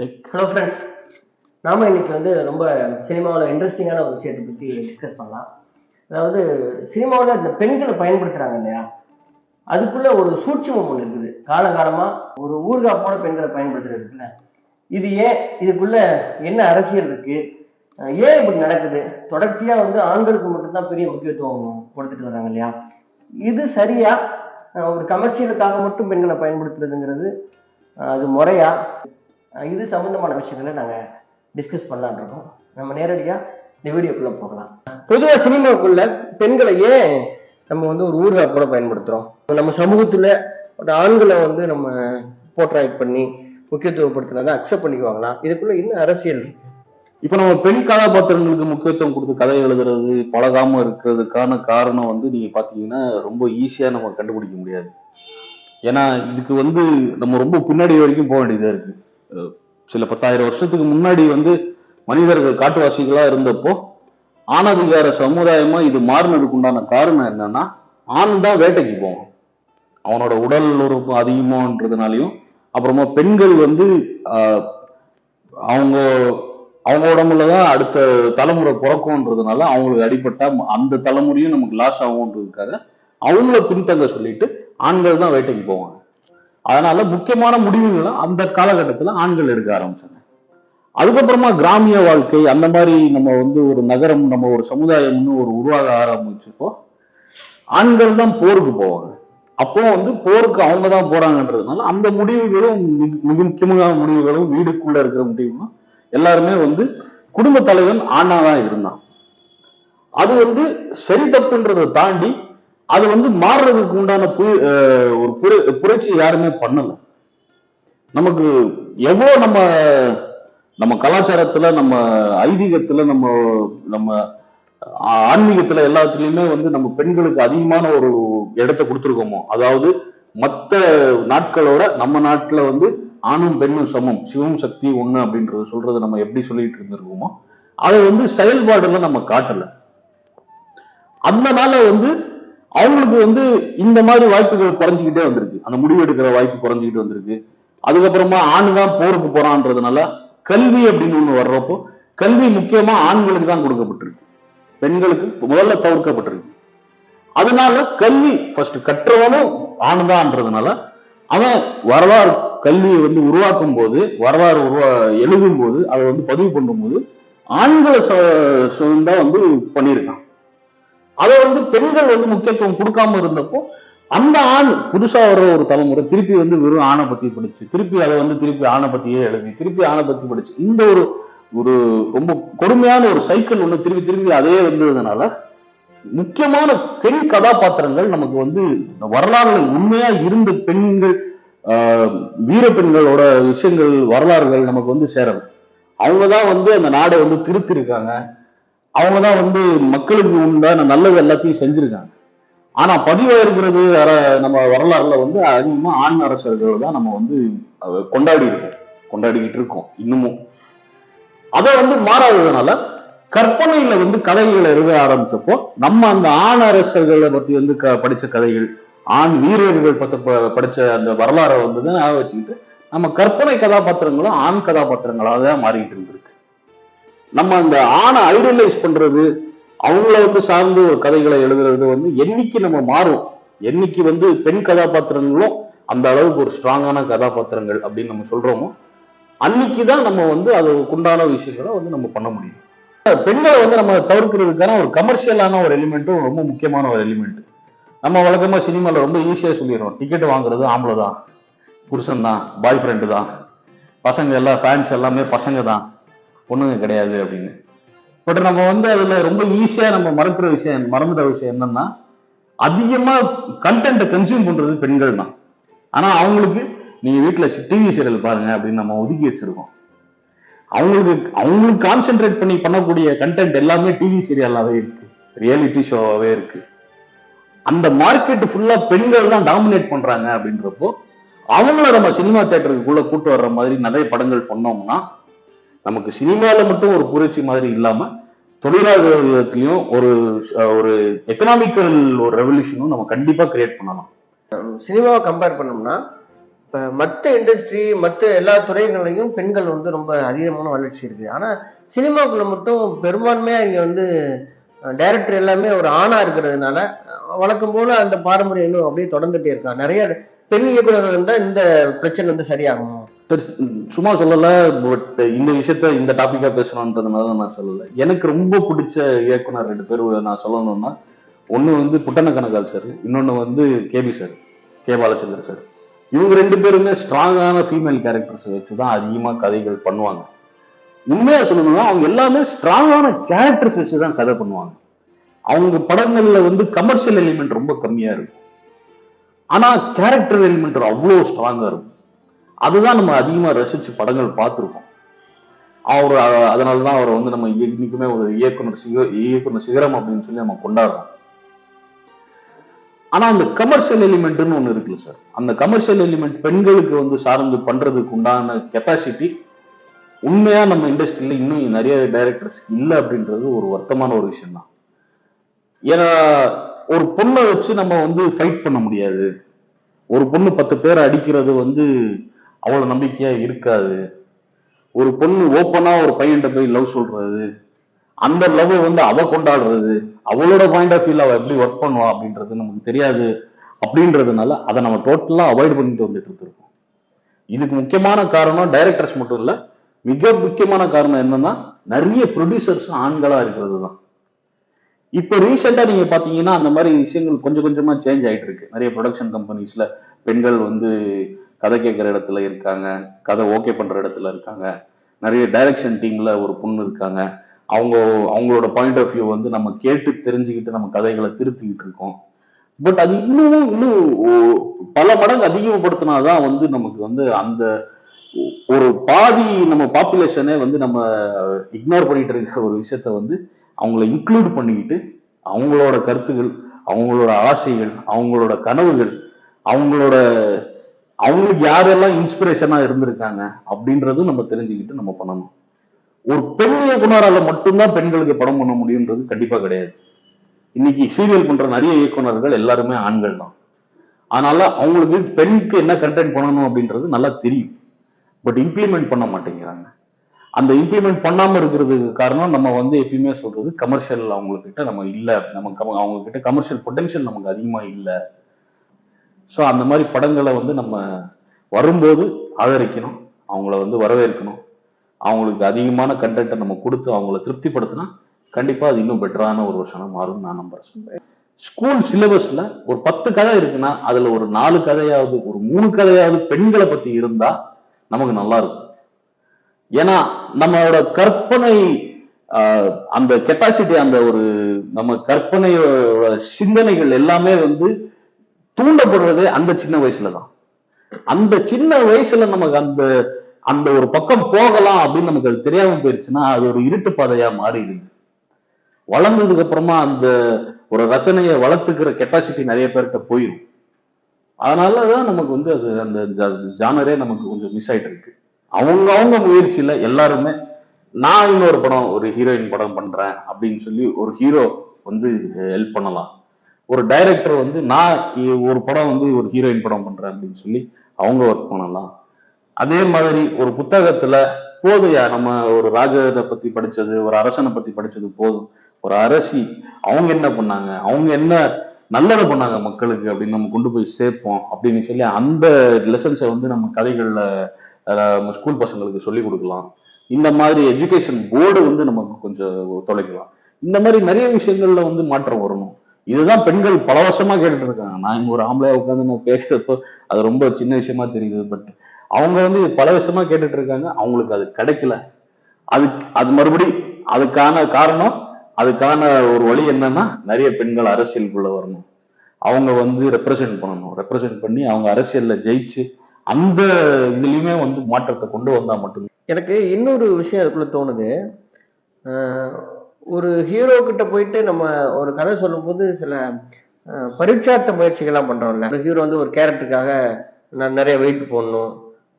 Hello friends நாம இன்னைக்கு வந்து ரொம்ப சினிமாவில் இன்ட்ரெஸ்டிங்கான ஒரு விஷயத்தை பற்றி டிஸ்கஸ் பண்ணலாம். அதாவது சினிமாவில் இந்த பெண்களை பயன்படுத்துகிறாங்க இல்லையா? அதுக்குள்ள ஒரு சூட்சமம் ஒன்று இருக்குது. காலங்காலமாக ஒரு ஊர்காய் போல பெண்களை பயன்படுத்துறது இருக்குல்ல? இது ஏன் இதுக்குள்ள என்ன அரசியல் இருக்கு? ஏன் இப்படி நடக்குது? தொடர்ச்சியாக வந்து ஆண்களுக்கு மட்டும்தான் பெரிய முக்கியத்துவம் கொடுத்துட்டு வராங்க இல்லையா? இது சரியா? ஒரு கமர்ஷியலுக்காக மட்டும் பெண்களை பயன்படுத்துறதுங்கிறது அது முறையா? இது சம்பந்தமான விஷயங்களை நாங்கள் டிஸ்கஸ் பண்ணலான் இருக்கோம். நம்ம நேரடியாக இந்த வீடியோக்குள்ளே போகலாம். பொதுவாக சினிமாவுக்குள்ள பெண்களை ஏன் நம்ம வந்து ஒரு ஊர்காய் கூட பயன்படுத்துகிறோம் நம்ம சமூகத்தில் ஒரு ஆண்களை வந்து நம்ம போர்ட்ராய்ட் பண்ணி முக்கியத்துவப்படுத்தினதை அக்செப்ட் பண்ணிக்குவாங்களா? இதுக்குள்ள என்ன அரசியல் இருக்கு? இப்ப நம்ம பெண் கதாபாத்திரங்களுக்கு முக்கியத்துவம் கொடுத்து கதை எழுதுறது பழகாம இருக்கிறதுக்கான காரணம் வந்து நீங்க பாத்தீங்கன்னா ரொம்ப ஈஸியா நம்ம கண்டுபிடிக்க முடியாது. ஏன்னா இதுக்கு வந்து நம்ம ரொம்ப பின்னாடி வரைக்கும் போக வேண்டியதா இருக்கு. சில பத்தாயிரம் வருஷத்துக்கு முன்னாடி வந்து மனிதர்கள் காட்டுவாசிகளா இருந்தப்போ ஆணதிகார சமுதாயமா இது மாறினதுக்கு உண்டான காரணம் என்னன்னா ஆண் தான் வேட்டைக்கு போவான். அவனோட உடல் உறுப்பு அதிகமான்றதுனாலையும் அப்புறமா பெண்கள் வந்து ஆஹ், அவங்க அவங்க உடம்புல தான் அடுத்த தலைமுறை பிறக்கும்ன்றதுனால அவங்களுக்கு அடிப்பட்டா அந்த தலைமுறையும் நமக்கு லாஸ் ஆகும்ன்றதுக்காக அவங்கள பின்தங்க சொல்லிட்டு ஆண்கள் தான் வேட்டைக்கு போவாங்க. அதனால முக்கியமான முடிவுகளை அந்த காலகட்டத்துல ஆண்கள் எடுக்க ஆரம்பிச்சாங்க. அதுக்கப்புறமா கிராமிய வாழ்க்கை அந்த மாதிரி நம்ம வந்து ஒரு நகரம் நம்ம ஒரு சமுதாயம்னு ஒரு உருவாக ஆரம்பிச்சப்போ ஆண்கள் தான் போருக்கு போவாங்க. அப்போ வந்து போருக்கு அவங்க தான் போறாங்கன்றதுனால அந்த முடிவுகளும் மிக- முக்கியமான முடிவுகளும் வீடுக்குள்ள இருக்கிற முடிவுகளும் எல்லாருமே வந்து குடும்ப தலைவன் ஆணா தான் இருந்தான். அது வந்து சரி தப்புன்றதை தாண்டி அது வந்து மாறுறதுக்கு உண்டான ஒரு புர- புரட்சி யாருமே பண்ணல. நமக்கு எவ்வளோ நம்ம நம்ம கலாச்சாரத்துல நம்ம ஐதீகத்துல நம்ம நம்ம ஆன்மீகத்துல எல்லாத்துலயுமே வந்து நம்ம பெண்களுக்கு அதிகமான ஒரு இடத்த கொடுத்துருக்கோமோ? அதாவது மற்ற நாட்களோட நம்ம நாட்டுல வந்து ஆணும் பெண்ணும் சமம். சிவம் சக்தி ஒண்ணு அப்படின்றத சொல்றது நம்ம எப்படி சொல்லிட்டு இருந்திருக்கோமோ? அதை வந்து செயல்பாடுல நம்ம காட்டல. அதனால வந்து அவங்களுக்கு வந்து இந்த மாதிரி வாய்ப்புகள் குறைஞ்சிக்கிட்டே வந்திருக்கு. அந்த முடிவு எடுக்கிற வாய்ப்பு குறைஞ்சிக்கிட்டு வந்திருக்கு. அதுக்கப்புறமா ஆண் தான் போருக்கு போறான்றதுனால கல்வி அப்படின்னு ஒண்ணு வர்றப்போ கல்வி முக்கியமா ஆண்களுக்கு தான் கொடுக்கப்பட்டிருக்கு. பெண்களுக்கு முதல்ல தவிர்க்கப்பட்டிருக்கு. அதனால கல்வி ஃபர்ஸ்ட் கற்றவனும் ஆணுதான்றதுனால அவன் வரலாறு கல்வியை வந்து உருவாக்கும் போது வரலாறு உருவா எழுதும் போது அதை வந்து பதிவு பண்ணும்போது ஆண்களை ச- தான் வந்து பண்ணியிருக்கான். அதை வந்து பெண்கள் வந்து முக்கியத்துவம் கொடுக்காம இருந்தப்போ அந்த ஆண் புதுசா வர்ற ஒரு தலைமுறை திருப்பி வந்து வெறும் ஆணை பத்தி படிச்சு திருப்பி அதை வந்து திருப்பி ஆணை பத்தியே எழுதி திருப்பி ஆணை பத்தி படிச்சு இந்த ஒரு ஒரு ரொம்ப கொடுமையான ஒரு சைக்கிள் ஒண்ணு திருப்பி திரும்பி அதே வந்ததுனால முக்கியமான பெண் கதாபாத்திரங்கள் நமக்கு வந்து வரலாறுகள் உண்மையா இருந்த பெண்கள் ஆஹ், வீர பெண்களோட விஷயங்கள் வரலாறுகள் நமக்கு வந்து சேரல அவங்க தான் வந்து அந்த நாடை வந்து திருத்திருக்காங்க. அவங்க தான் வந்து மக்களுக்கு உண்டான நல்லது எல்லாத்தையும் செஞ்சிருக்காங்க. ஆனா பதிவாயிருக்கிறது அர- நம்ம வரலாறுல வந்து அதிகமா ஆண் அரசர்கள் தான் நம்ம வந்து அதை கொண்டாடி இருக்கோம். கொண்டாடிக்கிட்டு இருக்கோம் இன்னமும். அதை வந்து மாறாததுனால கற்பனையில வந்து கதைகளை எழுத ஆரம்பிச்சப்போ நம்ம அந்த ஆண் அரசர்களை பத்தி வந்து க படிச்ச கதைகள் ஆண் வீரர்கள் பத்தி படிச்ச அந்த வரலாறை வந்து தான் ஞாபகம் வச்சுக்கிட்டு நம்ம கற்பனை கதாபாத்திரங்களும் ஆண் கதாபாத்திரங்களாக தான் மாறிக்கிட்டு இருந்திருக்கு. நம்ம அந்த ஆணை ஐடியலைஸ் பண்றது அவங்கள வந்து சார்ந்து ஒரு கதைகளை எழுதுறது வந்து என்னைக்கு நம்ம மாறும்? என்னைக்கு வந்து பெண் கதாபாத்திரங்களும் அந்த அளவுக்கு ஒரு ஸ்ட்ராங்கான கதாபாத்திரங்கள் அப்படின்னு நம்ம சொல்றோமோ அன்னைக்கு தான் நம்ம வந்து அதுக்குண்டான விஷயங்களை வந்து நம்ம பண்ண முடியும். பெண்களை வந்து நம்ம தவிர்க்கிறதுக்கான ஒரு கமர்ஷியலான ஒரு எலிமெண்ட்டும் ரொம்ப முக்கியமான ஒரு எலிமெண்ட் நம்ம வழக்கமா சினிமாவில் ரொம்ப ஈஸியாக சொல்லிடுறோம். டிக்கெட் வாங்குறது ஆம்பளை தான் புருஷன் தான். பாய் ஃப்ரெண்டு தான் பசங்க எல்லாம் ஃபேன்ஸ் எல்லாமே பசங்க தான் பொண்ணுங்க கிடையாது அப்படின்னு. பட் நம்ம வந்து அதுல ரொம்ப ஈஸியா நம்ம மறக்கிற விஷயம் மறந்துட்ட விஷயம் என்னன்னா அதிகமா கண்டென்ட்டை கன்சியூம் பண்றது பெண்கள் தான். ஆனா அவங்களுக்கு நீங்க வீட்டுல டிவி சீரியல் பாருங்க அப்படின்னு நம்ம ஒதுக்கி வச்சிருக்கோம். அவங்களுக்கு அவங்களுக்கு கான்சென்ட்ரேட் பண்ணி பண்ணக்கூடிய கண்டென்ட் எல்லாமே டிவி சீரியலாவே இருக்கு. ரியாலிட்டி ஷோவாவே இருக்கு. அந்த மார்க்கெட் ஃபுல்லா பெண்கள் தான் டாமினேட் பண்றாங்க அப்படின்றப்போ அவங்கள நம்ம சினிமா தேட்டருக்குள்ள கூட்டு வர்ற மாதிரி நிறைய படங்கள் பண்ணோம்னா நமக்கு சினிமாவில் மட்டும் ஒரு புரட்சி மாதிரி இல்லாமல் தொழிலாளர்களையும் ஒரு ஒரு எக்கனாமிக்கல் ஒரு ரெவல்யூஷனும் நம்ம கண்டிப்பாக கிரியேட் பண்ணலாம். சினிமாவை கம்பேர் பண்ணோம்னா இப்போ மற்ற இண்டஸ்ட்ரி மற்ற எல்லா துறைகளையும் பெண்கள் வந்து ரொம்ப அதிகமான வளர்ச்சி இருக்கு. ஆனால் சினிமாக்குள்ள மட்டும் பெரும்பான்மையாக இங்கே வந்து டைரக்டர் எல்லாமே ஒரு ஆணாக இருக்கிறதுனால வழக்கம் போல அந்த பாரம்பரியம் அப்படியே தொடர்ந்துட்டே இருக்கான் நிறைய பெண் இயக்குநர்கள் இருந்தால் இந்த பிரச்சனை வந்து சரியாகும்? சும்மா சொல்லல பட் இந்த விஷயத்த இந்த டாபிக்கா பேசணுன்றதுனால நான் சொல்லல. எனக்கு ரொம்ப பிடிச்ச இயக்குனர் ரெண்டு பேர் நான் சொல்லணும்னா ஒண்ணு வந்து புட்டன கனகால் சார் இன்னொன்னு வந்து K B sir K Balachander sir இவங்க ரெண்டு பேருமே ஸ்ட்ராங்கான ஃபீமேல் கேரக்டர்ஸ் வச்சு தான் அதிகமா கதைகள் பண்ணுவாங்க. உண்மையா சொல்லணும்னா அவங்க எல்லாமே ஸ்ட்ராங்கான கேரக்டர்ஸ் வச்சு தான் கதை பண்ணுவாங்க. அவங்க படங்கள்ல வந்து கமர்ஷியல் எலிமெண்ட் ரொம்ப கம்மியா இருக்கும். ஆனா கேரக்டர் எலிமெண்ட் அவ்வளோ ஸ்ட்ராங்கா இருக்கும். அதுதான் நம்ம அதிகமா ரசிச்சு படங்கள் பார்த்துருக்கோம். அவர் அ- அதனாலதான் அவரை வந்து நம்ம இன்னைக்குமே ஒரு இயக்குனர் சிக இயக்குனர் சிகரம் அப்படின்னு சொல்லி நம்ம கொண்டாடுறோம். ஆனா அந்த கமர்ஷியல் எலிமெண்ட்னு ஒண்ணு இருக்குல்ல சார். அந்த கமர்ஷியல் எலிமெண்ட் பெண்களுக்கு வந்து சார்ந்து பண்றதுக்கு உண்டான கெப்பாசிட்டி உண்மையா நம்ம இண்டஸ்ட்ரியில இன்னும் நிறைய டைரக்டர்ஸ் இல்லை அப்படின்றது ஒரு வருத்தமான ஒரு விஷயம் தான் ஏன்னா ஒரு பொண்ணை வச்சு நம்ம வந்து ஃபைட் பண்ண முடியாது. ஒரு பொண்ணு பத்து பேர் அடிக்கிறது வந்து அவ்வளவு நம்பிக்கையா இருக்காது. ஒரு பொண்ணு ஓப்பனா ஒரு பையன்கிட்ட போய் லவ் சொல்றது அந்த லவ் வந்து அவ கொண்டாடுறது அவளோட பாயிண்ட் ஆஃப் வியூல அவ எப்படி ஒர்க் பண்ணுவா அப்படின்றது நமக்கு தெரியாது. அப்படின்றதுனால அதை நம்ம டோட்டலா அவாய்ட் பண்ணிட்டு வந்துட்டு இருக்கோம் இதுக்கு முக்கியமான காரணம் டைரக்டர்ஸ் மட்டும் இல்ல மிக முக்கியமான காரணம் என்னன்னா நிறைய ப்ரொடியூசர்ஸ் ஆண்களா இருக்கிறது தான். இப்போ ரீசெண்டா நீங்க பாத்தீங்கன்னா அந்த மாதிரி விஷயங்கள் கொஞ்சம் கொஞ்சமா சேஞ்ச் ஆயிட்டு இருக்கு. நிறைய ப்ரொடக்ஷன் கம்பெனிஸ்ல பெண்கள் வந்து கதை கேட்குற இடத்துல இருக்காங்க கதை ஓகே பண்ணுற இடத்துல இருக்காங்க. நிறைய டைரக்ஷன் டீமில் ஒரு பொண்ணு இருக்காங்க. அவங்க அவங்களோட பாயிண்ட் ஆஃப் வியூ வந்து நம்ம கேட்டு தெரிஞ்சுக்கிட்டு நம்ம கதைகளை திருத்திக்கிட்டு இருக்கோம். பட் அது இன்னும் இன்னும் ஓ- பல மடங்கு அதிகப்படுத்தினாதான் வந்து நமக்கு வந்து அந்த ஒரு பாதி நம்ம பாப்புலேஷனே வந்து நம்ம இக்னோர் பண்ணிட்டு இருக்கிற ஒரு விஷயத்த வந்து அவங்கள இன்க்ளூட் பண்ணிக்கிட்டு அவங்களோட கருத்துகள் அவங்களோட ஆசைகள் அவங்களோட கனவுகள் அவங்களோட அவங்களுக்கு யாரெல்லாம் இன்ஸ்பிரேஷனா இருந்திருக்காங்க அப்படின்றது நம்ம தெரிஞ்சுக்கிட்டு நம்ம பண்ணணும். ஒரு பெண் இயக்குனரால மட்டும்தான் பெண்களுக்கு படம் பண்ண முடியுன்றது கண்டிப்பா கிடையாது. இன்னைக்கு சீரியல் பண்ற நிறைய இயக்குனர்கள் எல்லாருமே ஆண்கள் தான். அதனால அவங்களுக்கு பெண்ணுக்கு என்ன கண்டென்ட் பண்ணணும் அப்படின்றது நல்லா தெரியும். பட் இம்ப்ளிமெண்ட் பண்ண மாட்டேங்கிறாங்க. அந்த இம்ப்ளிமெண்ட் பண்ணாம இருக்கிறதுக்கு காரணம் நம்ம வந்து எப்பயுமே சொல்றது கமர்ஷியல் அவங்க கிட்ட நம்ம இல்ல. நம்ம அவங்க கிட்ட கமர்ஷியல் பொட்டன்ஷியல் நமக்கு அதிகமா இல்லை. ஸோ அந்த மாதிரி படங்களை வந்து நம்ம வரும்போது ஆதரிக்கணும். அவங்கள வந்து வரவேற்கணும். அவங்களுக்கு அதிகமான கண்டென்ட்டை நம்ம கொடுத்து அவங்கள திருப்திப்படுத்தினா கண்டிப்பா அது இன்னும் பெட்டரான ஒரு வருஷம் மாறும் நான் நம்புறேன். ஸ்கூல் சிலபஸ்ல ஒரு பத்து கதை இருக்குன்னா அதுல ஒரு நாலு கதையாவது ஒரு மூணு கதையாவது பெண்களை பத்தி இருந்தா நமக்கு நல்லா இருக்கும். ஏன்னா நம்மளோட கற்பனை ஆஹ், அந்த கெப்பாசிட்டி அந்த ஒரு நம்ம கற்பனையோட சிந்தனைகள் எல்லாமே வந்து தூண்டப்படுறதே அந்த சின்ன வயசுல தான் அந்த சின்ன வயசுல நமக்கு அந்த அந்த ஒரு பக்கம் போகலாம் அப்படின்னு நமக்கு அது தெரியாம போயிருச்சுன்னா அது ஒரு இருட்டு பாதையா மாறிடுது. வளர்ந்ததுக்கு அப்புறமா அந்த ஒரு ரசனையை வளர்த்துக்கிற கெப்பாசிட்டி நிறைய பேர்கிட்ட போயிடும் அதனாலதான் நமக்கு வந்து அது அந்த ஜானரே நமக்கு கொஞ்சம் மிஸ் ஆயிட்டு இருக்கு அவங்க அவங்க முயற்சியில எல்லாருமே நான் இன்னொரு படம் ஒரு ஹீரோயின் படம் பண்றேன் அப்படின்னு சொல்லி ஒரு ஹீரோ வந்து ஹெல்ப் பண்ணலாம். ஒரு டைரக்டர் வந்து நான் ஒரு படம் வந்து ஒரு ஹீரோயின் படம் பண்றேன் அப்படின்னு சொல்லி அவங்க ஒர்க் பண்ணலாம். அதே மாதிரி ஒரு புத்தகத்துல போதையா நம்ம ஒரு ராஜரை பத்தி படிச்சது ஒரு அரசனை பத்தி படிச்சது போதும். ஒரு அரசி அவங்க என்ன பண்ணாங்க? அவங்க என்ன நல்லதை பண்ணாங்க மக்களுக்கு அப்படின்னு நம்ம கொண்டு போய் சேர்ப்போம் அப்படின்னு சொல்லி அந்த லெசன்ஸை வந்து நம்ம கதைகள்ல நம்ம ஸ்கூல் பசங்களுக்கு சொல்லி கொடுக்கலாம். இந்த மாதிரி எஜுகேஷன் போர்டு வந்து நமக்கு கொஞ்சம் தொலைக்கலாம். இந்த மாதிரி நிறைய விஷயங்கள்ல வந்து மாற்றம் வரணும். இதுதான் பெண்கள் பல வருஷமா கேட்டுட்டு இருக்காங்க நான் இங்க ஒரு ஆம்பளையா உட்காந்து நான் பேசுறப்போ அது ரொம்ப சின்ன விஷயமா தெரியுது பட் அவங்க வந்து பல வருஷமா கேட்டுட்டு இருக்காங்க அவங்களுக்கு அது கிடைக்கல. அது அது மறுபடி அதுக்கான காரணம் அதுக்கான ஒரு வழி என்னன்னா நிறைய பெண்கள் அரசியலுக்குள்ள வரணும். அவங்க வந்து ரெப்ரசென்ட் பண்ணணும். ரெப்ரசென்ட் பண்ணி அவங்க அரசியல்ல ஜெயிச்சு அந்த இதுலயுமே வந்து மாற்றத்தை கொண்டு வந்தா மட்டும் எனக்கு இன்னொரு விஷயம் அதுக்குள்ள தோணுது. ஒரு ஹீரோ கிட்ட போயிட்டு நம்ம ஒரு கதை சொல்லும்போது சில பரீட்சார்த்த முயற்சிகள்லாம் பண்றோம்ல. ஒரு ஹீரோ வந்து ஒரு கேரக்டருக்காக நான் நிறைய வெயிட் போடணும்.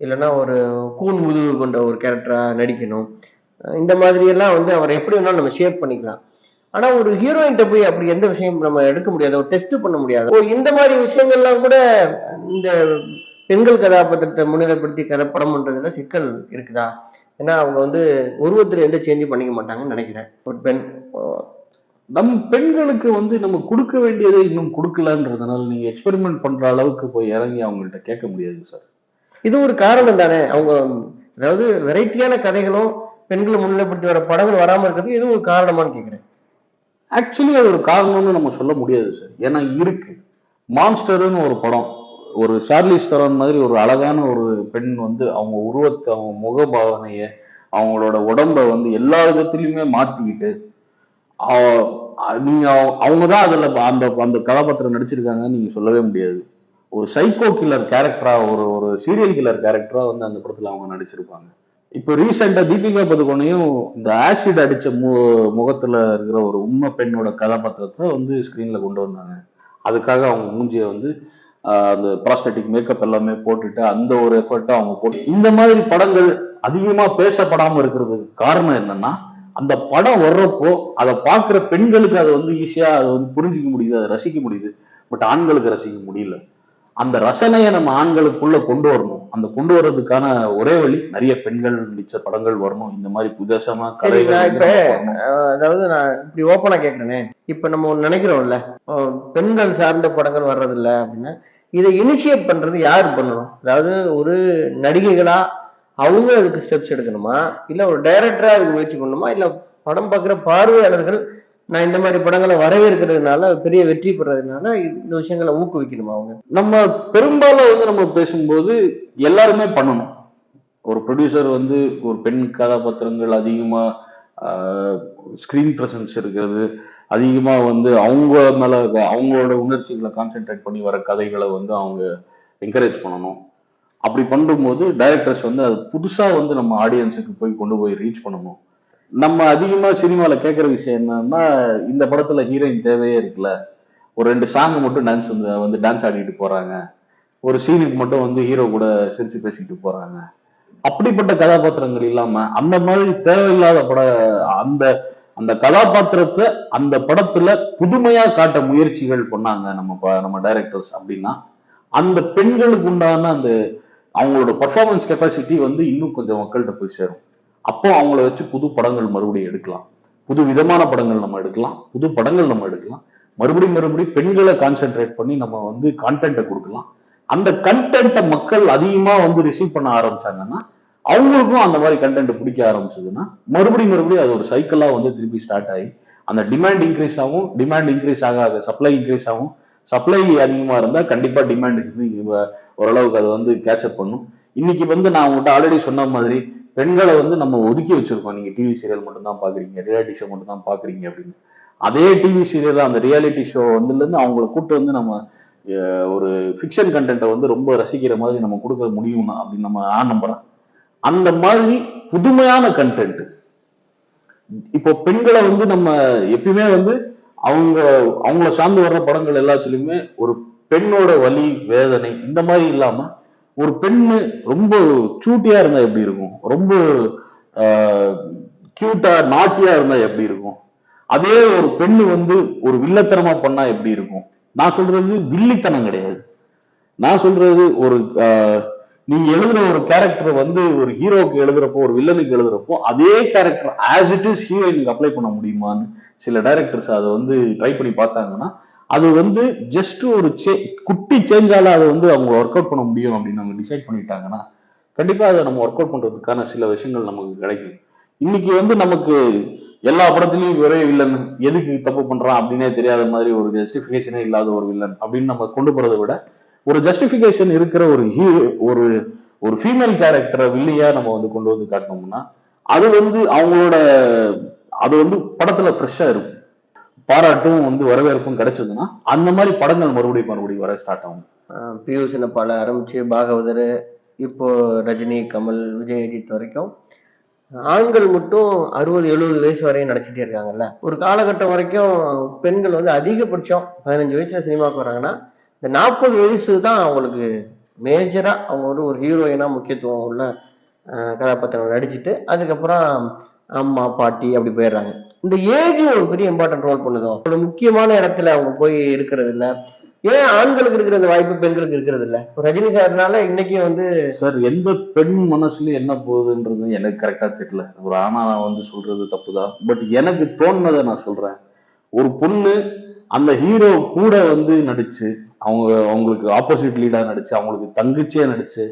இல்லைன்னா ஒரு கூன் முதுகு கொண்ட ஒரு கேரக்டரா நடிக்கணும். இந்த மாதிரியெல்லாம் வந்து அவர் எப்படி வேணாலும் நம்ம ஷேப் பண்ணிக்கலாம். ஆனா ஒரு ஹீரோயின்கிட்ட போய் அப்படி எந்த விஷயம் நம்ம எடுக்க முடியாது ஒரு டெஸ்ட் பண்ண முடியாது. ஓ இந்த மாதிரி விஷயங்கள்லாம் கூட இந்த பெண்கள் கதாபாத்திரத்தை முன்னிலைப்படுத்தி கதை படம் பண்றதுல சிக்கல் இருக்குதா? ஏன்னா அவங்க வந்து உருவத்தில் எந்த சேஞ்சும் பண்ணிக்க மாட்டாங்கன்னு நினைக்கிறேன். ஒரு பெண் நம் பெண்களுக்கு வந்து நம்ம கொடுக்க வேண்டியதை இன்னும் கொடுக்கலன்றதுனால நீங்க எக்ஸ்பெரிமெண்ட் பண்ற அளவுக்கு போய் இறங்கி அவங்கள்ட்ட கேட்க முடியாது சார் இது ஒரு காரணம் தானே. அவங்க அதாவது வெரைட்டியான கதைகளும் பெண்களை முன்னிலைப்படுத்தி வர படங்கள் வராமல் இருக்கிறது இது ஒரு காரணமானு கேட்குறேன். ஆக்சுவலி அது ஒரு காரணம்னு நம்ம சொல்ல முடியாது சார் ஏன்னா இருக்கு. மான்ஸ்டர்னு ஒரு படம். ஒரு சார்லிஸ் தரன் மாதிரி ஒரு அழகான ஒரு பெண் வந்து அவங்க உருவத்தை அவங்க முகபாவனைய அவங்களோட உடம்ப வந்து எல்லா விதத்திலையுமே மாத்திக்கிட்டு நீங்க அவங்க தான் அதுல அந்த அந்த கதாபாத்திரம் நடிச்சிருக்காங்கன்னு நீங்க சொல்லவே முடியாது. ஒரு சைக்கோ கில்லர் கேரக்டரா ஒரு ஒரு சீரியல் கில்லர் கேரக்டரா வந்து அந்த படத்துல அவங்க நடிச்சிருப்பாங்க. இப்போ ரீசெண்டா தீபிகா பதுகோனையும் இந்த ஆசிட் அடிச்ச மு முகத்துல இருக்கிற ஒரு உண்மை பெண்ணோட கதாபாத்திரத்தை வந்து ஸ்கிரீன்ல கொண்டு வந்தாங்க. அதுக்காக அவங்க மூஞ்சியை வந்து அந்த ப்ராஸ்டட்டிக் மேக்கப் எல்லாமே போட்டுட்டு அந்த ஒரு எஃபர்ட்டை அவங்க போட்டு இந்த மாதிரி படங்கள் அதிகமா பேசப்படாம இருக்கிறதுக்கு காரணம் என்னன்னா அந்த படம் வர்றப்போ அதை பார்க்குற பெண்களுக்கு அதை வந்து ஈஸியா அதை வந்து புரிஞ்சுக்க முடியுது அதை ரசிக்க முடியுது. பட் ஆண்களுக்கு ரசிக்க முடியல. அந்த ரசனையை நம்ம ஆண்களுக்குள்ள கொண்டு வரணும். அந்த கொண்டு வர்றதுக்கான ஒரே வழி நிறைய பெண்கள் நடிச்ச படங்கள் வரணும். இந்த மாதிரி புதுசமா அதாவது நான் இப்படி ஓப்பனா கேட்கிறேனே இப்ப நம்ம ஒண்ணு நினைக்கிறோம்ல பெண்கள் சார்ந்த படங்கள் வர்றதில்ல அப்படின்னா. இதை இனிஷியேட் பண்றது யார் பண்ணணும்? அதாவது ஒரு நடிகைகளா அவங்க அதுக்கு ஸ்டெப்ஸ் எடுக்கணுமா? இல்ல ஒரு டைரக்டரா அதுக்கு முயற்சி பண்ணணுமா? இல்ல படம் பார்க்குற பார்வையாளர்கள் நான் இந்த மாதிரி படங்களை வரவேற்கிறதுனால பெரிய வெற்றி பெறதுனால இந்த விஷயங்களை ஊக்குவிக்கணுமா அவங்க? நம்ம பெரும்பாலும் வந்து நம்ம பேசும்போது எல்லாருமே பண்ணணும். ஒரு ப்ரொடியூசர் வந்து ஒரு பெண் கதாபாத்திரங்கள் அதிகமா ஸ்க்ரீன் ப்ரெசன்ஸ் இருக்கிறது அதிகமாக வந்து அவங்க மேல அவங்களோட உணர்ச்சிகளை கான்சென்ட்ரேட் பண்ணி வர கதைகளை வந்து அவங்க என்கரேஜ் பண்ணணும். அப்படி பண்ணும்போது டைரக்டர்ஸ் வந்து அது புதுசாக வந்து நம்ம ஆடியன்ஸுக்கு போய் கொண்டு போய் ரீச் பண்ணணும். நம்ம அதிகமா சினிமால கேட்குற விஷயம் என்னன்னா இந்த படத்துல ஹீரோயின் தேவையே இருக்குல்ல. ஒரு ரெண்டு சாங் மட்டும் டான்ஸ் வந்து வந்து டான்ஸ் ஆடிட்டு போறாங்க. ஒரு சீனுக்கு மட்டும் வந்து ஹீரோ கூட சிரிச்சு பேசிட்டு போறாங்க. அப்படிப்பட்ட கதாபாத்திரங்கள் இல்லாம அந்த மாதிரி தேவையில்லாத பட அந்த அந்த கதாபாத்திரத்தை அந்த படத்துல புதுமையா காட்ட முயற்சிகள் பண்ணாங்க நம்ம நம்ம டைரக்டர்ஸ் அப்படின்னா அந்த பெண்களுக்கு உண்டான அந்த அவங்களோட பர்ஃபார்மன்ஸ் கெப்பாசிட்டி வந்து இன்னும் கொஞ்சம் மக்கள்கிட்ட போய் சேரும். அப்போ அவங்கள வச்சு புது படங்கள் மறுபடியும் எடுக்கலாம். புது விதமான படங்கள் நம்ம எடுக்கலாம். புது படங்கள் நம்ம எடுக்கலாம். மறுபடியும் மறுபடியும் பெண்களை கான்சென்ட்ரேட் பண்ணி நம்ம வந்து கான்டென்ட்டை கொடுக்கலாம். அந்த கண்டென்ட்டை மக்கள் அதிகமாக வந்து ரிசீவ் பண்ண ஆரம்பிச்சாங்கன்னா அவங்களுக்கும் அந்த மாதிரி கண்டென்ட் பிடிக்க ஆரம்பிச்சதுன்னா மறுபடியும் மறுபடியும் அது ஒரு சைக்கிளாக வந்து திருப்பி ஸ்டார்ட் ஆகி அந்த டிமாண்ட் இன்க்ரீஸ் ஆகும். டிமாண்ட் இன்க்ரீஸ் ஆகாது. சப்ளை இன்க்ரீஸ் ஆகும். சப்ளை அதிகமாக இருந்தால் கண்டிப்பாக டிமாண்ட் ஓரளவுக்கு அது வந்து கேட்சப் பண்ணும். இன்னைக்கு வந்து நான் உங்கள்கிட்ட ஆல்ரெடி சொன்ன மாதிரி பெண்களை வந்து நம்ம ஒதுக்கி வச்சிருக்கோம். நீங்க டிவி சீரியல் மட்டும் தான் பாக்குறீங்க ரியாலிட்டி ஷோ மட்டும் தான் பாக்குறீங்க அப்படின்னு. அதே டிவி சீரியல் அந்த ரியாலிட்டி ஷோ வந்துல இருந்து அவங்கள கூட்டு வந்து நம்ம ஒரு ஃபிக்ஷன் கண்டென்ட்டை வந்து ரொம்ப ரசிக்கிற மாதிரி நம்ம கொடுக்க முடியும்னா அப்படின்னு நம்ம நான் நம்புறேன். அந்த மாதிரி புதுமையான கண்டென்ட் இப்போ பெண்களை வந்து நம்ம எப்பயுமே வந்து அவங்க அவங்கள சார்ந்து வர்ற படங்கள் எல்லாத்துலயுமே ஒரு பெண்ணோட வலி வேதனை இந்த மாதிரி இல்லாம ஒரு பெண்ணு ரொம்ப சூட்டியா இருந்தா எப்படி இருக்கும்? ரொம்ப கியூட்டா நாட்டியா இருந்தா எப்படி இருக்கும்? அதே ஒரு பெண்ணு வந்து ஒரு வில்லத்தனமா பண்ணா எப்படி இருக்கும்? நான் சொல்றது வில்லித்தனம் கிடையாது. நான் சொல்றது ஒரு நீங்க எழுதுற ஒரு கேரக்டர் வந்து ஒரு ஹீரோக்கு எழுதுறப்போ ஒரு வில்லனுக்கு எழுதுறப்போ அதே கேரக்டர் ஆஸ் இட் இஸ் ஹீரோயினுக்கு அப்ளை பண்ண முடியுமான்னு சில டைரக்டர்ஸ் அதை வந்து ட்ரை பண்ணி பார்த்தாங்கன்னா அது வந்து ஜஸ்ட் ஒரு சே- குட்டி சேஞ்சால அதை வந்து அவங்க ஒர்க் அவுட் பண்ண முடியும் அப்படின்னு அவங்க டிசைட் பண்ணிட்டாங்கன்னா கண்டிப்பா அதை நம்ம ஒர்க் அவுட் பண்றதுக்கான சில விஷயங்கள் நமக்கு கிடைக்கும். இன்னைக்கு வந்து நமக்கு எல்லா படத்துலயும் ஒரே வில்லன் எதுக்கு தப்பு பண்றான் அப்படின்னே தெரியாத மாதிரி ஒரு ஜஸ்டிபிகேஷனே இல்லாத ஒரு வில்லன் அப்படின்னு நம்ம கொண்டு போறதை விட ஒரு ஜஸ்டிபிகேஷன் இருக்கிற ஒரு ஹீரோ ஒரு ஒரு ஃபீமேல் கேரக்டரை வில்லியா நம்ம வந்து கொண்டு வந்து காட்டினோம்னா அது வந்து அவங்களோட அது வந்து படத்துல ஃப்ரெஷ்ஷா இருக்கும் பாராட்டும் வந்து வரவேற்பும் கிடைச்சதுன்னா அந்த மாதிரி படங்கள் மறுபடியும் மறுபடியும் வர ஸ்டார்ட் ஆகும். பியூஷ் என்ன சின்னப்பால ஆரம்பிச்சு பாகவதர் இப்போ ரஜினி கமல் விஜய் அஜித் வரைக்கும் ஆண்கள் மட்டும் அறுபது எழுபது வயசு வரையும் நடிச்சிட்டே இருக்காங்கல்ல. ஒரு காலகட்டம் வரைக்கும் பெண்கள் வந்து அதிகபட்சம் பதினஞ்சு வயசுல சினிமாவுக்கு வராங்கன்னா இந்த நாற்பது வயசு தான் அவங்களுக்கு மேஜரா அவங்க வந்து ஒரு ஹீரோயினா முக்கியத்துவம் உள்ள கதாபாத்திரம் நடிச்சிட்டு அதுக்கப்புறம் அம்மா பாட்டி அப்படி போயிடுறாங்க. இந்த ஏஜ் ஒரு பெரிய இம்பார்ட்டன்ட் ரோல் பண்ணுதோ? ஒரு முக்கியமான இடத்துல அவங்க போய் இருக்கிறது இல்ல ஏன் ஆண்களுக்கு இருக்கிற வாய்ப்பு பெண்களுக்கு இருக்கிறது இல்ல? ரஜினி சார்னால இன்னைக்கு வந்து சார் எந்த பெண் மனசுலயும் என்ன போகுதுன்றது எனக்கு கரெக்டா தெரியல. ஒரு ஆனா நான் வந்து சொல்றது தப்புதான். பட் எனக்கு தோணுனதை நான் சொல்றேன். ஒரு பொண்ணு அந்த ஹீரோ கூட வந்து நடிச்சு அவங்க அவங்களுக்கு ஆப்போசிட் லீடா நடிச்சு அவங்களுக்கு தங்கச்சியா நடிச்சு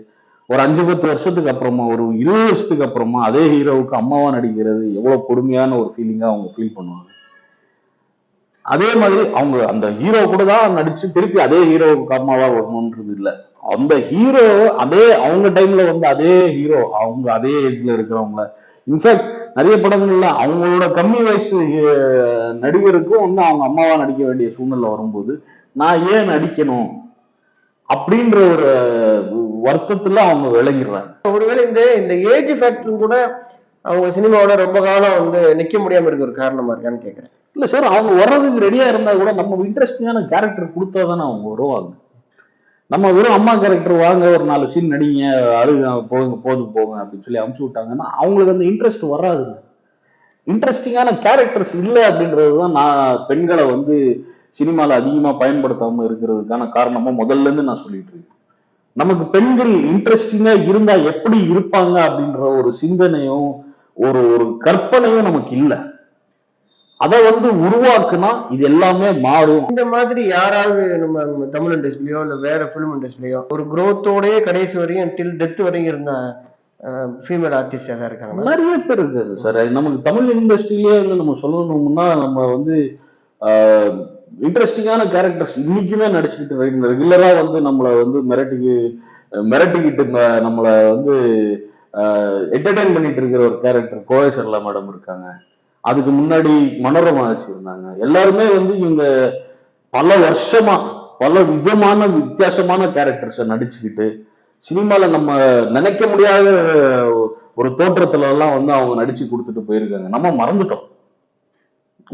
ஒரு அஞ்சு பத்து வருஷத்துக்கு அப்புறமா ஒரு இருபது வருஷத்துக்கு அப்புறமா அதே ஹீரோவுக்கு அம்மாவா நடிக்கிறது எவ்வளவு கொடுமையான ஒரு ஃபீலிங்கா அவங்க ஃபீல் பண்ணுவாங்க. அதே மாதிரி அவங்க அந்த ஹீரோ கூட தான் நடிச்சு திருப்பி அதே ஹீரோவுக்கு அம்மாவா வரணும்ன்றது இல்லை. அந்த ஹீரோ அதே அவங்க டைம்ல வந்து அதே ஹீரோ அவங்க அதே ஏஜ்ல இருக்கிறவங்கள. இன்ஃபேக்ட் நிறைய படங்கள்ல அவங்களோட கம்மி வயசு நடிகருக்கும் வந்து அவங்க அம்மாவா நடிக்க வேண்டிய சூழ்நிலை வரும்போது நான் ஏன் நடிக்கணும்? அப்படின்ற ஒரு வருத்தத்துல அவங்க விளங்கிடுறாங்க. ஒருவேளை இந்த இந்த ஏஜ் ஃபேக்டரும் கூட அவங்க சினிமாவோட ரொம்ப காலம் வந்து நிக்க முடியாம இருக்க ஒரு காரணமா இருக்கான்னு கேக்குறேன். இல்ல சார் அவங்க வர்றதுக்கு ரெடியா இருந்தா கூட நம்ம இன்ட்ரெஸ்டிங்கான கேரக்டர் கொடுத்தா தானே அவங்க வருவாங்க. நம்ம வெறும் அம்மா கேரக்டர் வாங்க ஒரு நாலு சீன் நடிங்க அழுக போங்க போதும் போங்க அப்படின்னு சொல்லி அமுச்சு விட்டாங்கன்னா அவங்களுக்கு அந்த இன்ட்ரெஸ்ட் வராது இன்ட்ரெஸ்டிங்கான கேரக்டர்ஸ் இல்லை அப்படின்றது தான் நான் பெண்களை வந்து சினிமால அதிகமா பயன்படுத்தாம இருக்கிறதுக்கான காரணமா முதல்ல இருந்து நான் சொல்லிட்டு இருக்கேன். நமக்கு பெண்கள் இன்ட்ரெஸ்டிங்கா இருந்தா எப்படி இருப்பாங்க அப்படின்ற ஒரு சிந்தனையும் ஒரு ஒரு கற்பனையும் நமக்கு இல்லை. அதை வந்து உருவாக்குனா இது எல்லாமே மாறும். இந்த மாதிரி யாராவது நம்ம தமிழ் இண்டஸ்ட்ரியிலயோ இல்ல வேற பிலிம் இண்டஸ்ட்ரியிலயோ ஒரு growth-ஓடயே கடைசி வரையும் டில் டெத் வரையும் இருந்த ஃபீமேல் ஆர்டிஸ்ட் யாரா இருக்காங்க நிறைய பேர் இருக்காது சார். நமக்கு தமிழ் இண்டஸ்ட்ரியிலேயே வந்து நம்ம சொல்லணும்னா நம்ம வந்து இன்ட்ரெஸ்டிங்கான கேரக்டர்ஸ் இன்னைக்குமே நடிச்சுக்கிட்டு ரெகுலரா வந்து நம்மளை வந்து மிரட்டிக்கு மிரட்டிக்கிட்டு நம்மளை வந்து என்டர்டைன் பண்ணிட்டு இருக்கிற ஒரு கேரக்டர் கோயசர்லா மேடம் இருக்காங்க. அதுக்கு முன்னாடி மனோரமா வச்சிருந்தாங்க. எல்லாருமே வந்து இவங்க பல வருஷமா பல விதமான வித்தியாசமான கேரக்டர்ஸை நடிச்சுக்கிட்டு சினிமால நம்ம நினைக்க முடியாத ஒரு தோற்றத்துல எல்லாம் வந்து அவங்க நடிச்சு கொடுத்துட்டு போயிருக்காங்க. நம்ம மறந்துட்டோம்.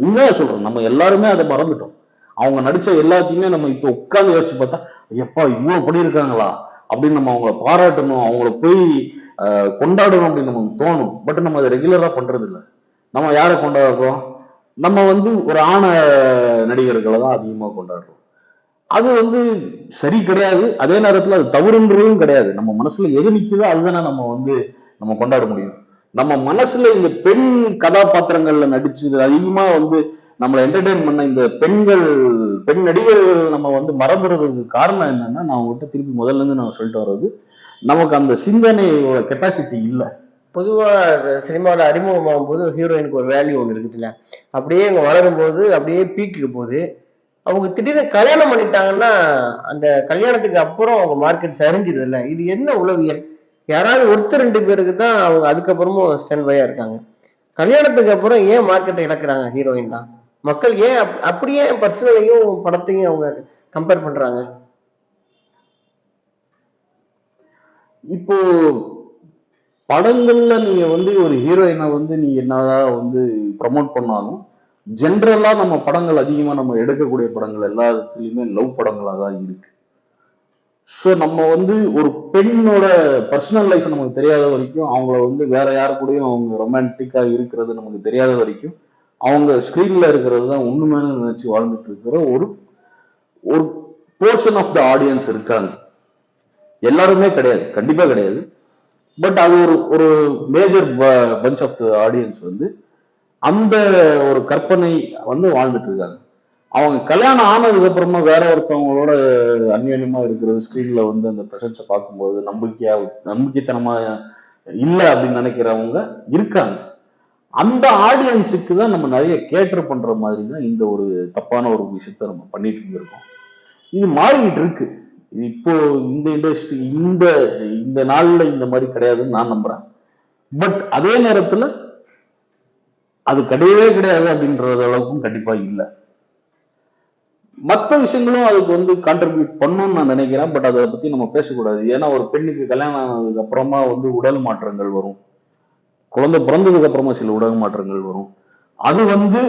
உண்மையா சொல்றோம் நம்ம எல்லாருமே அதை மறந்துட்டோம். அவங்க நடிச்ச எல்லாத்தையுமே நம்ம இப்ப உட்காந்து யோசிச்சு பார்த்தா எப்பா இவ்வளவு பண்ணியிருக்காங்களா அப்படின்னு நம்ம அவங்கள பாராட்டணும் அவங்கள போய் கொண்டாடணும் அப்படின்னு நமக்கு தோணும். பட் நம்ம அதை ரெகுலரா பண்றது இல்லை நம்ம யாரை கொண்டாடுறோம்? நம்ம வந்து ஒரு ஆண நடிகர்களை தான் அதிகமா கொண்டாடுறோம். அது வந்து சரி கிடையாது. அதே நேரத்துல அது தவறுன்றதும் கிடையாது. நம்ம மனசுல எது நிக்குதோ அதுதானே நம்ம வந்து நம்ம கொண்டாட முடியும். நம்ம மனசுல இந்த பெண் கதாபாத்திரங்கள்ல நடிச்சு அதிகமா வந்து நம்மளை என்டர்டெயின் பண்ண இந்த பெண்கள் பெண் நடிகர்கள் நம்ம வந்து மறந்துறதுக்கு காரணம் என்னன்னா நான் உங்கள்கிட்ட திருப்பி முதல்ல இருந்து நான் சொல்லிட்டு வர்றது நமக்கு அந்த சிந்தனையோட கெப்பாசிட்டி இல்லை. பொதுவாக சினிமாவில் அறிமுகமாகும் போது ஹீரோயினுக்கு ஒரு வேல்யூ ஒன்று இருக்குதுல்ல. அப்படியே இங்கே வளரும் போது அப்படியே பீக்குக்கு போகுது அவங்க திடீர்னு கல்யாணம் பண்ணிட்டாங்கன்னா அந்த கல்யாணத்துக்கு அப்புறம் அவங்க மார்க்கெட் சரிஞ்சிருது இல்லை இது என்ன உளவியல்? யாராவது ஒருத்தர் ரெண்டு பேருக்கு தான் அவங்க அதுக்கப்புறமும் ஸ்டாண்ட் இருக்காங்க. கல்யாணத்துக்கு அப்புறம் ஏன் மார்க்கெட்டை இழக்கிறாங்க ஹீரோயின் தான்? மக்கள் ஏன் அப்- அப்படியே பர்சனலையும் படத்தையும் அவங்க கம்பேர் பண்றாங்க? இப்போ படங்கள்ல நீங்க வந்து ஒரு ஹீரோயினை வந்து நீங்க என்னதான் வந்து ப்ரமோட் பண்ணாலும் ஜென்ரலா நம்ம படங்கள் அதிகமா நம்ம எடுக்கக்கூடிய படங்கள் எல்லாத்துலயுமே லவ் படங்களா தான் இருக்கு. ஸோ நம்ம வந்து ஒரு பெண்ணோட பர்சனல் லைஃப் நமக்கு தெரியாத வரைக்கும் அவங்கள வந்து வேற யாரு கூடயும் அவங்க ரொமான்டிக்கா இருக்கிறது நமக்கு தெரியாத வரைக்கும் அவங்க ஸ்க்ரீனில் இருக்கிறது தான் உண்மையான நினைச்சு வாழ்ந்துட்டு இருக்கிற ஒரு ஒரு போர்ஷன் ஆஃப் த ஆடியன்ஸ் இருக்காங்க. எல்லாருமே கிடையாது. கண்டிப்பா கிடையாது. பட் அது ஒரு ஒரு major punch of the audience வந்து அந்த ஒரு கற்பனை வந்து வாழ்ந்துட்டு இருக்காங்க. அவங்க கல்யாணம் ஆனதுக்கு அப்புறமா வேற ஒருத்தவங்களோட அந்யோன்யமா இருக்கிறது ஸ்கிரீன்ல வந்து அந்த பிரசன்ஸை பார்க்கும்போது நம்பிக்கையா நம்பிக்கைத்தனமா இல்லை அப்படின்னு நினைக்கிறவங்க இருக்காங்க. அந்த ஆடியன்ஸுக்கு தான் நம்ம நிறைய கேட்டர் பண்ற மாதிரி தான் இந்த ஒரு தப்பான ஒரு விஷயத்த நம்ம பண்ணிட்டு இருந்திருக்கோம். இது மாறிக்கிட்டு இருக்கு. இது இப்போ இந்த இண்டஸ்ட்ரி இந்த இந்த நாள்ல இந்த மாதிரி கிடையாதுன்னு நான் நம்புறேன். பட் அதே நேரத்துல அது கிடையவே கிடையாது அப்படின்றது அளவுக்கும் கண்டிப்பா இல்லை. மற்ற விஷயங்களும் அதுக்கு வந்து கான்ட்ரிபியூட் பண்ணணும்னு நான் நினைக்கிறேன். பட் அதை பத்தி நம்ம பேசக்கூடாது. ஏன்னா ஒரு பெண்ணுக்கு கல்யாணம் ஆனதுக்கு அப்புறமா வந்து உடல் மாற்றங்கள் வரும். குழந்தை பிறந்ததுக்கு அப்புறமா சில ஊடக மாற்றங்கள் வரும். அது வந்து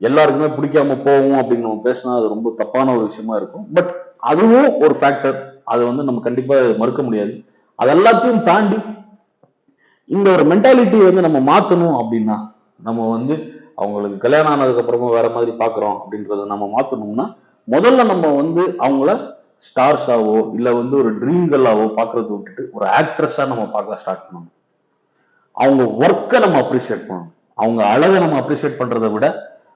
எல்லாருக்குமே பிடிக்காம போகும் அப்படின்னு நம்ம பேசினா அது ரொம்ப தப்பான ஒரு விஷயமா இருக்கும். பட் அதுவும் ஒரு ஃபேக்டர் அதை வந்து நம்ம கண்டிப்பா மறுக்க முடியாது. அது எல்லாத்தையும் தாண்டி இந்த ஒரு மென்டாலிட்டியை வந்து நம்ம மாத்தணும் அப்படின்னா நம்ம வந்து அவங்களுக்கு கல்யாணம் ஆனதுக்கு அப்புறமா வேற மாதிரி பாக்குறோம் அப்படின்றத நம்ம மாத்தணும்னா முதல்ல நம்ம வந்து அவங்கள ஸ்டார்ஸாவோ இல்ல வந்து ஒரு ட்ரீம் கேர்ளாவோ பாக்குறத விட்டுட்டு ஒரு ஆக்ட்ரஸா நம்ம பார்க்க ஸ்டார்ட் பண்ணணும். அவங்க ஒர்க்கை நம்ம அப்ரிஷியேட் பண்ணணும். அவங்க அழகை நம்ம அப்ரிஷியேட் பண்றதை விட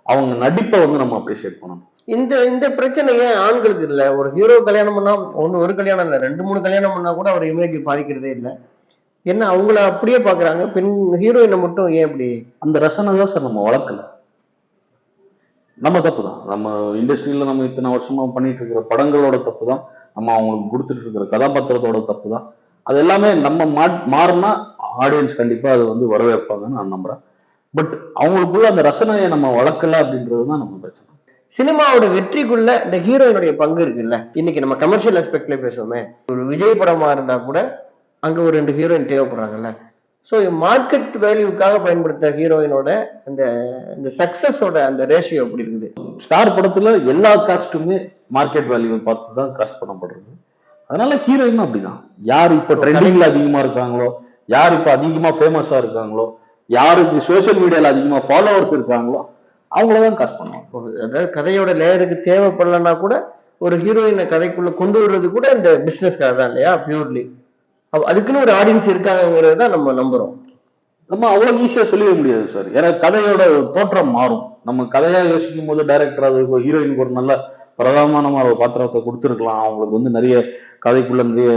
அவங்க நடிப்பை வந்து நம்ம அப்ரிஷியேட் பண்ணணும். இந்த இந்த பிரச்சனை ஏன் ஆண்களுக்கு இல்ல? ஒரு ஹீரோ கல்யாணம் பண்ணா ஒண்ணு ஒரு கல்யாணம் இல்ல ரெண்டு மூணு கல்யாணம் பண்ணா கூட அவர் இமேஜ் பாதிக்கிறதே இல்ல. என்ன அவங்கள அப்படியே பாக்குறாங்க பெண் ஹீரோயினை மட்டும் ஏன் இப்படி? அந்த ரசனை தான் சார் நம்ம வளர்க்கல. நம்ம தப்பு தான் நம்ம இண்டஸ்ட்ரியில நம்ம இத்தனை வருஷமா பண்ணிட்டு இருக்கிற படங்களோட தப்பு தான் நம்ம அவங்களுக்கு கொடுத்துட்டு இருக்கிற கதாபாத்திரத்தோட தப்பு தான் அது எல்லாமே நம்ம மாறினா ஆடியன்ஸ் கண்டிப்பா அது வந்து வரவேற்பாங்கன்னு நான் நம்புறேன். பட் அவங்களுக்குள்ள அந்த ரசனையை நம்ம வளர்க்கல அப்படின்றது தான் நம்ம பிரச்சனை. சினிமாவோட வெற்றிக்குள்ள இந்த ஹீரோயினுடைய பங்கு இருக்குல்ல? இன்னைக்கு நம்ம கமர்ஷியல் அஸ்பெக்ட்ல பேசுவோமே. ஒரு விஜய் படமா இருந்தா கூட அங்க ஒரு ரெண்டு ஹீரோயின் தேவைப்படுறாங்கல்ல. ஸோ மார்க்கெட் வேல்யூக்காக பயன்படுத்த ஹீரோயினோட அந்த இந்த சக்சஸோட அந்த ரேஷியோ எப்படி இருக்குது? ஸ்டார் படத்துல எல்லா காஸ்ட்டுமே மார்க்கெட் வேல்யூ பார்த்து தான் காஸ்ட் பண்ணப்படுறது. அதனால ஹீரோயின் அப்படிதான். யார் இப்ப ட்ரெண்டிங்ல அதிகமா இருக்காங்களோ யார் இப்ப அதிகமா ஃபேமஸா இருக்காங்களோ யாருக்கு சோஷியல் மீடியால அதிகமா ஃபாலோவர்ஸ் இருக்காங்களோ அவங்களதான் காஸ்ட் பண்ணுவாங்க. ஒரு- அதாவது கதையோட லேயருக்கு தேவைப்படலன்னா கூட ஒரு ஹீரோயினை கதைக்குள்ள கொண்டு வர்றது கூட இந்த பிசினஸ் கதை தான் இல்லையா? பியூர்லி அதுக்குன்னு ஒரு ஆடியன்ஸ் இருக்காங்கிறது தான் நம்ம நம்புறோம். நம்ம அவ்வளவு ஈஸியா சொல்லிட முடியாது சார் ஏன்னா கதையோட தோற்றம் மாறும். நம்ம கதையா யோசிக்கும் போது டைரக்டர் அது ஹீரோயினுக்கு ஒரு நல்ல பிரதானமான ஒரு பாத்திரத்தை கொடுத்துருக்கலாம். அவங்களுக்கு வந்து நிறைய கதைக்குள்ள நிறைய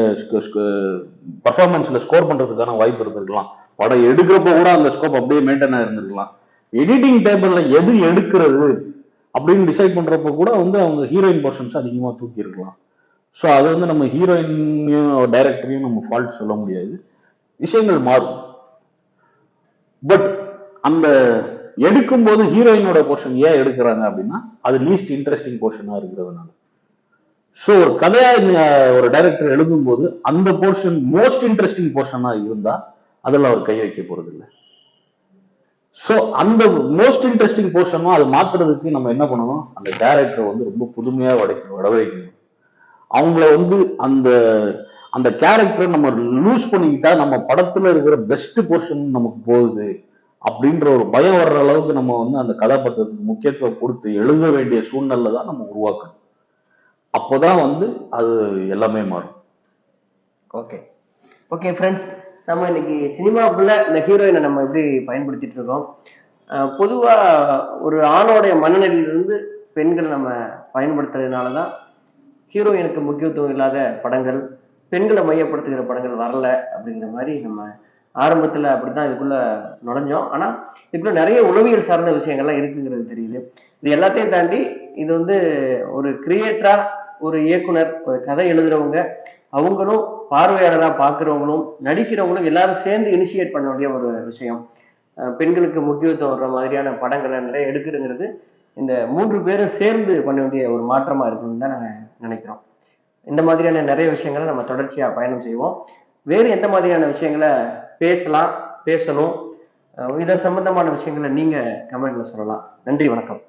பர்ஃபார்மன்ஸ்ல ஸ்கோர் பண்றதுக்கான வாய்ப்பு இருந்திருக்கலாம். படம் எடுக்கிறப்ப கூட அந்த ஸ்கோப் அப்படியே மெயின்டைன் ஆயிருந்திருக்கலாம். எடிட்டிங் டேபிள்ல எது எடுக்கிறது அப்படின்னு டிசைட் பண்றப்ப கூட வந்து அவங்க ஹீரோயின் போர்ஷன்ஸ் அதிகமா தூக்கி இருக்கலாம் ஸோ அது வந்து நம்ம ஹீரோயினையும் டைரக்டரையும் நம்ம ஃபால்ட் சொல்ல முடியாது. விஷயங்கள் மாறும். பட் அந்த எடுக்கும் போது ஹீரோயினோட போர்ஷன் ஏன் எடுக்கிறாங்க அப்படின்னா அது லீஸ்ட் இன்ட்ரெஸ்டிங் போர்ஷனா இருக்கிறதுனால. ஸோ ஒரு கதையா ஒரு டைரக்டர் எழுதும்போது அந்த போர்ஷன் மோஸ்ட் இன்ட்ரெஸ்டிங் போர்ஷனா இருந்தா அதில் அவர் கை வைக்க போறது இல்லை ஸோ அந்த மோஸ்ட் இன்ட்ரெஸ்டிங் போர்ஷனும் அதை மாத்துறதுக்கு நம்ம என்ன பண்ணணும்? அந்த டேரக்டரை வந்து ரொம்ப புதுமையாக வடைக்கணும் வடவைக்கணும் அவங்கள வந்து அந்த அந்த கேரக்டரை நம்ம லூஸ் பண்ணிக்கிட்டா நம்ம படத்துல இருக்கிற பெஸ்ட் போர்ஷன் நமக்கு போகுது. அப்படின்ற ஒரு பயம் வர்ற அளவுக்கு நம்ம வந்து அந்த கதாபாத்திரத்துக்கு முக்கியத்துவம் கொடுத்து எழுத வேண்டிய சூழ்நிலை தான் நம்ம உருவாக்கணும். அப்போதான் வந்து அது எல்லாமே மாறும். ஓகே. ஓகே ஃப்ரெண்ட்ஸ் நம்ம இன்னைக்கு சினிமாக்குள்ள இந்த ஹீரோயினை நம்ம எப்படி பயன்படுத்திட்டு இருக்கோம்? பொதுவாக பொதுவா ஒரு ஆணோடைய மனநிலையிலிருந்து பெண்கள் நம்ம பயன்படுத்துறதுனால தான் ஹீரோயினுக்கு முக்கியத்துவம் இல்லாத படங்கள் பெண்களை மையப்படுத்துகிற படங்கள் வரல அப்படிங்கிற மாதிரி நம்ம ஆரம்பத்தில் அப்படி தான் இதுக்குள்ள நுழைஞ்சோம். ஆனால் இதுக்குள்ள நிறைய உளவியல் சார்ந்த விஷயங்கள்லாம் இருக்குங்கிறது தெரியுது. இது எல்லாத்தையும் தாண்டி இது வந்து ஒரு கிரியேட்டரா ஒரு இயக்குனர் ஒரு கதை எழுதுறவங்க அவங்களும் பார்வையாளராக பார்க்குறவங்களும் நடிக்கிறவங்களும் எல்லாரும் சேர்ந்து இனிஷியேட் பண்ண வேண்டிய ஒரு விஷயம். பெண்களுக்கு முக்கியத்துவம் வர்ற மாதிரியான படங்களை நிறைய எடுக்கிறதுங்கிறது இந்த மூன்று பேரும் சேர்ந்து பண்ண வேண்டிய ஒரு மாற்றமாக இருக்குன்னு தான் நாங்கள் நினைக்கிறோம். இந்த மாதிரியான நிறைய விஷயங்களை நம்ம தொடர்ச்சியாக பயணம் செய்வோம். வேறு எந்த மாதிரியான விஷயங்களை பேசலாம் பேசணும். இதை இதன் சம்பந்தமான விஷயங்களை நீங்க கமெண்ட்ல சொல்லலாம். நன்றி வணக்கம்.